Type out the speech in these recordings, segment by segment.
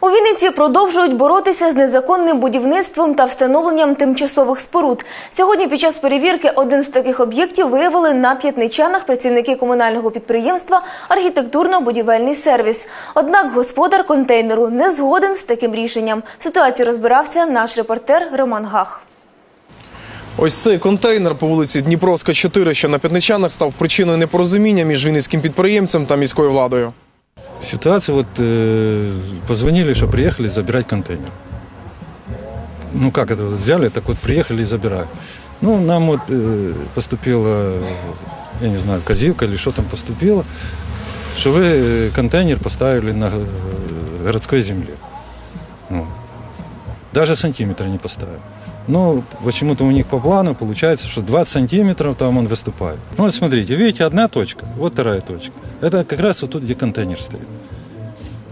У Вінниці продовжують боротися з незаконним будівництвом та встановленням тимчасових споруд. Сьогодні під час перевірки один з таких об'єктів виявили на п'ятничанах працівники комунального підприємства Архітектурно-будівельний сервіс. Однак господар контейнеру не згоден з таким рішенням. В ситуації розбирався наш репортер Роман Гах. Ось цей контейнер по вулиці Дніпровська, 4, що на П'ятничанах, став причиною непорозуміння між вінницьким підприємцем та міською владою. Ситуация вот э, позвонили, что приехали забирать контейнер. Ну как это, вот взяли, так вот приехали и забирают. Ну нам вот э, поступила, я не знаю, казивка или что там поступило, что вы э, контейнер поставили на э, городской земле. Ну, даже сантиметра не поставили. Ну, почему-то у них по плану получается, что 20 сантиметров там он выступает. Ну, вот смотрите, видите, одна точка, вот вторая точка. Это как раз вот тут, где контейнер стоит.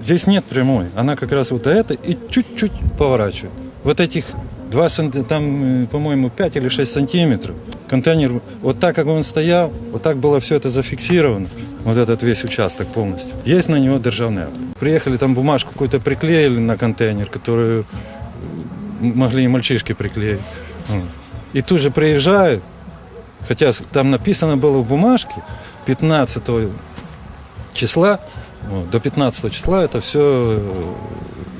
Здесь нет прямой, она как раз вот это и чуть-чуть поворачивает. Вот этих 2 санти- там, э, по-моему, 5 или 6 сантиметров. Контейнер, вот так, как он стоял, вот так было все это зафиксировано, вот этот весь участок полностью. Есть на него державный акт. Приехали, там бумажку какую-то приклеили на контейнер, которую могли и мальчишки приклеить. Вот. И тут же приезжают, хотя с- там написано было в бумажке 15 числа, вот, до 15 числа это все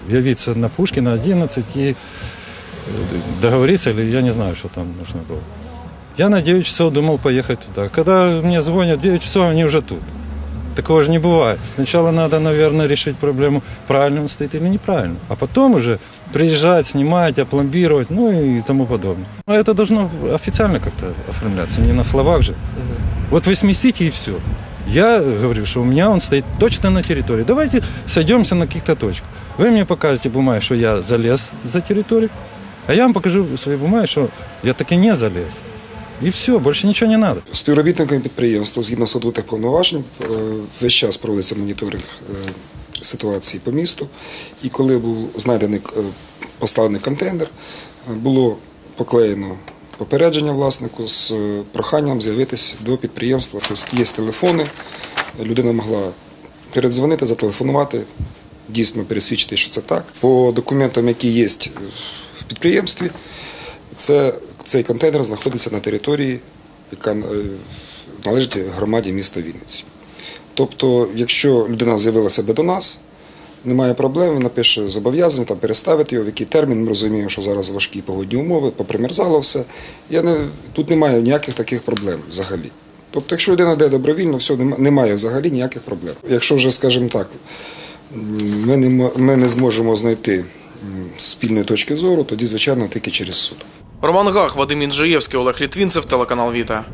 явиться на Пушкина 11 и э, договориться, или я не знаю, что там нужно было. Я на 9 часов думал поехать туда. Когда мне звонят 9 часов, они уже тут. Такого же не бывает. Сначала надо, наверное, решить проблему, правильно он стоит или неправильно. А потом уже приезжать, снимать, опломбировать, ну и тому подобное. Но это должно официально как-то оформляться, не на словах же. Вот вы сместите и все. Я говорю, что у меня он стоит точно на территории. Давайте сойдемся на каких-то точках. Вы мне покажете бумаги, что я залез за территорию, а я вам покажу свои бумаги, что я таки не залез. И все, больше ничего не надо. Співробітниками підприємства, згідно статутних повноважень, е, весь час проводиться моніторинг е, ситуації по місту. І коли був знайдений е, поставлений контейнер, було поклеєно попередження власнику з проханням з'явитись до підприємства. Тобто є телефони, людина могла передзвонити, зателефонувати, дійсно пересвідчити, що це так. По документам, які є в підприємстві, це, цей контейнер знаходиться на території, яка е, належить громаді міста Вінниці. Тобто, якщо людина з'явила себе до нас, немає проблем, він напише зобов'язання там переставити його, в який термін. Ми розуміємо, що зараз важкі погодні умови, попримерзало все. Я не, тут немає ніяких таких проблем взагалі. Тобто, якщо людина йде добровільно, все, немає взагалі ніяких проблем. Якщо вже, скажімо так, ми не, ми не зможемо знайти спільної точки зору, тоді, звичайно, тільки через суд. Роман Гах, Вадим Інжиєвський, Олег Літвінцев, телеканал Віта.